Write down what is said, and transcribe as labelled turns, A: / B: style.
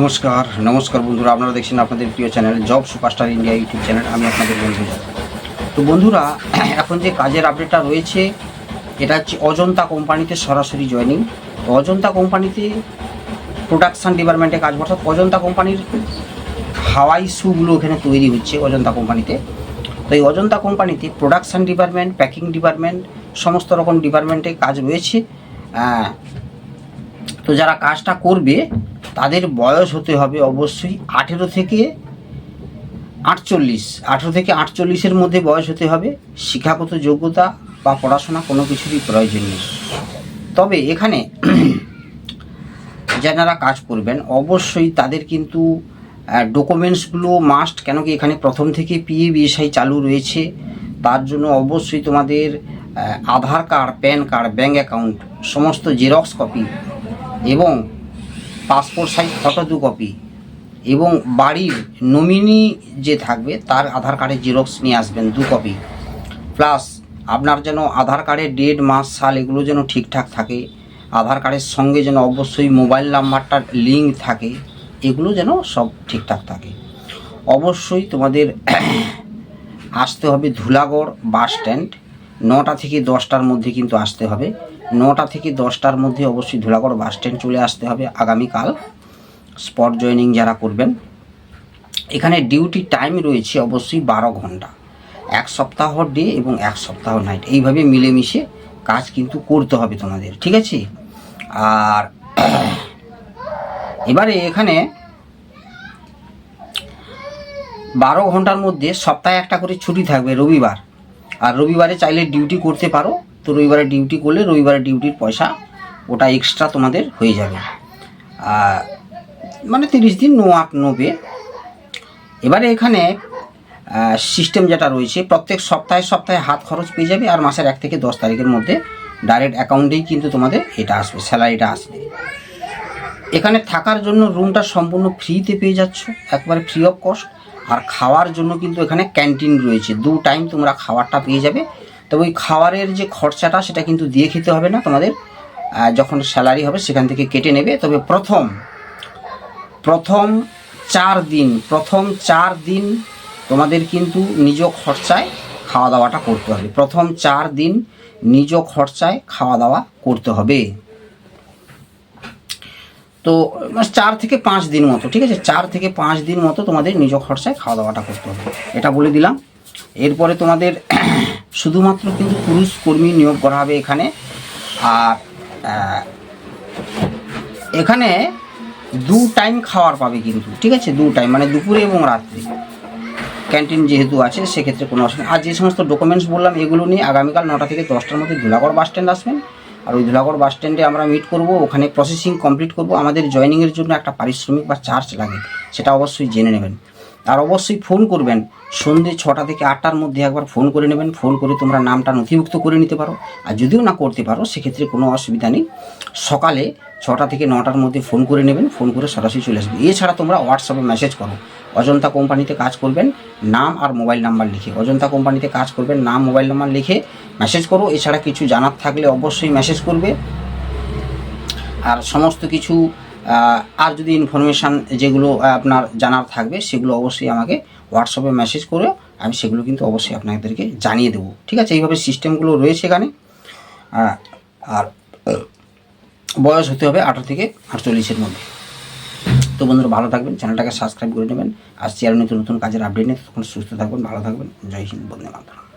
A: নমস্কার নমস্কার বন্ধুরা, আপনারা দেখছেন আপনাদের প্রিয় channel job superstar India YouTube channel. আমি আপনাদের বন্ধু। তো বন্ধুরা, এখন যে কাজের আপডেটটা রয়েছে, এটা হচ্ছে অজন্তা কোম্পানিতে সরাসরি জয়েনিং অজন্তা কোম্পানিতে প্রোডাকশান ডিপার্টমেন্টে কাজ অর্থাৎ অজন্তা কোম্পানির হাওয়াই শ্যুগুলো এখানে তৈরি হচ্ছে অজন্তা কোম্পানিতে। তো এই অজন্তা কোম্পানিতে প্রোডাকশান ডিপার্টমেন্ট প্যাকিং ডিপার্টমেন্ট সমস্ত রকম ডিপার্টমেন্টে কাজ রয়েছে। তো যারা কাজটা করবে, তাদের বয়স হতে হবে অবশ্যই আঠেরো থেকে আটচল্লিশ। আঠেরো থেকে আটচল্লিশের মধ্যে বয়স হতে হবে, শিক্ষাগত যোগ্যতা বা পড়াশোনা কোনো কিছুরই প্রয়োজন নেই। তবে এখানে যারা কাজ করবেন, অবশ্যই তাদের কিন্তু ডকুমেন্টসগুলো মাস্ট কেন কি এখানে প্রথম থেকে পিএ বিএসআই চালু রয়েছে। তার জন্য অবশ্যই তোমাদের Aadhaar card, PAN card bank account সমস্ত জেরক্স কপি এবং পাসপোর্ট সাইজ ফটো দু কপি এবং বাড়ির নমিনি যে থাকবে, তার আধার কার্ডের জেরক্স নিয়ে আসবেন দু কপি প্লাস আপনার যেন আধার কার্ডের ডেট মাস, সাল এগুলো যেন ঠিকঠাক থাকে, আধার কার্ডের সঙ্গে যেন অবশ্যই মোবাইল নাম্বারটার লিঙ্ক থাকে, এগুলো যেন সব ঠিকঠাক থাকে। অবশ্যই তোমাদের আসতে হবে ধুলাগড় বাস স্ট্যান্ড নটা থেকে দশটার মধ্যে কিন্তু আসতে হবে। নটা থেকে দশটার মধ্যে অবশ্যই ধুলাগড় বাস স্ট্যান্ড চলে আসতে হবে আগামীকাল। স্পট জয়েনিং যারা করবেন, এখানে ডিউটি টাইম রয়েছে অবশ্যই বারো ঘণ্টা। এক সপ্তাহ ডে এবং এক সপ্তাহ নাইট, এইভাবে মিলেমিশে কাজ কিন্তু করতে হবে তোমাদের, ঠিক আছে? আর এবারে এখানে বারো ঘণ্টার মধ্যে সপ্তাহে একটা করে ছুটি থাকবে রবিবার। আর রবিবারে চাইলে ডিউটি করতে পারো। তো রবিবারে ডিউটি করলে রবিবারে ডিউটির পয়সা ওটা এক্সট্রা তোমাদের হয়ে যাবে। মানে তিরিশ দিন নো আপ নো পে এবারে এখানে সিস্টেম যেটা রয়েছে, প্রত্যেক সপ্তাহে সপ্তাহে হাত খরচ পেয়ে যাবে আর মাসের এক থেকে দশ তারিখের মধ্যে ডাইরেক্ট অ্যাকাউন্টেই কিন্তু তোমাদের এটা আসবে স্যালারিটা আসবে। এখানে থাকার জন্য রুমটা সম্পূর্ণ ফ্রিতে পেয়ে যাচ্ছ, একবারে ফ্রি অফ কস্ট আর খাওয়ার জন্য কিন্তু এখানে ক্যান্টিন রয়েছে। দু টাইম তোমরা খাবারটা পেয়ে যাবে। তবে ওই খাবারের যে খরচাটা, সেটা কিন্তু দিয়ে খেতে হবে না তোমাদের। যখন স্যালারি হবে, সেখান থেকে কেটে নেবে। তবে প্রথম প্রথম চার দিন, প্রথম চার দিন তোমাদের কিন্তু নিজ খরচায় খাওয়া দাওয়াটা করতে হবে। প্রথম চার দিন নিজ খরচায় খাওয়া দাওয়া করতে হবে। তো মানে চার থেকে পাঁচ দিন মতো, ঠিক আছে? চার থেকে পাঁচ দিন মতো তোমাদের নিজ খরচায় খাওয়া দাওয়াটা করতে হবে। এটা বলে দিলাম। এরপরে তোমাদের শুধুমাত্র কিন্তু পুরুষ কর্মী নিয়োগ করা হবে এখানে। আর এখানে দু টাইম খাওয়ার পাবে কিন্তু, ঠিক আছে? দু টাইম মানে দুপুরে এবং রাত্রে। ক্যান্টিন যেহেতু আছে, সেক্ষেত্রে কোনো অসুবিধা আর যে সমস্ত ডকুমেন্টস বললাম, এগুলো নিয়ে আগামীকাল নটা থেকে দশটার মধ্যে ধুলাগড় বাস স্ট্যান্ড আসবেন। আর ওই ধুলাগড় বাস স্ট্যান্ডে আমরা মিট করব, ওখানে প্রসেসিং কমপ্লিট করব। আমাদের জয়নিংয়ের জন্য একটা পারিশ্রমিক বা চার্জ লাগে, সেটা অবশ্যই জেনে নেবেন। আর অবশ্যই ফোন করবেন। সন্ধ্যে ছটা থেকে আটটার মধ্যে একবার ফোন করে নেবেন। ফোন করে তোমরা নামটা নথিভুক্ত করে নিতে পারো। আর যদিও না করতে পারো, সেক্ষেত্রে কোনো অসুবিধা নেই। সকালে ছটা থেকে নটার মধ্যে ফোন করে নেবেন। ফোন করে সরাসরি চলে আসবে। এছাড়া তোমরা হোয়াটসঅ্যাপে মেসেজ করো। অজন্তা কোম্পানিতে কাজ করবেন, নাম আর মোবাইল নাম্বার লিখে। অজন্তা কোম্পানিতে কাজ করবেন, নাম মোবাইল নাম্বার লিখে মেসেজ করো। এছাড়া কিছু জানার থাকলে অবশ্যই মেসেজ করবে। আর সমস্ত কিছু আর যদি ইনফরমেশান যেগুলো আপনার জানার থাকবে, সেগুলো অবশ্যই আমাকে হোয়াটসঅ্যাপে মেসেজ করে আমি সেগুলো কিন্তু অবশ্যই আপনাদেরকে জানিয়ে দেবো। ঠিক আছে? এইভাবে সিস্টেমগুলো রয়েছে এখানে। আর বয়স হতে হবে আঠারো থেকে আটচল্লিশের মধ্যে। তো বন্ধুরা, ভালো থাকবেন, চ্যানেলটাকে সাবস্ক্রাইব করে নেবেন। আর চ্যানেল নতুন নতুন কাজের আপডেট নিয়ে, তখন সুস্থ থাকবেন, ভালো থাকবেন। জয় হিন্দ, বন্দে মাতরম।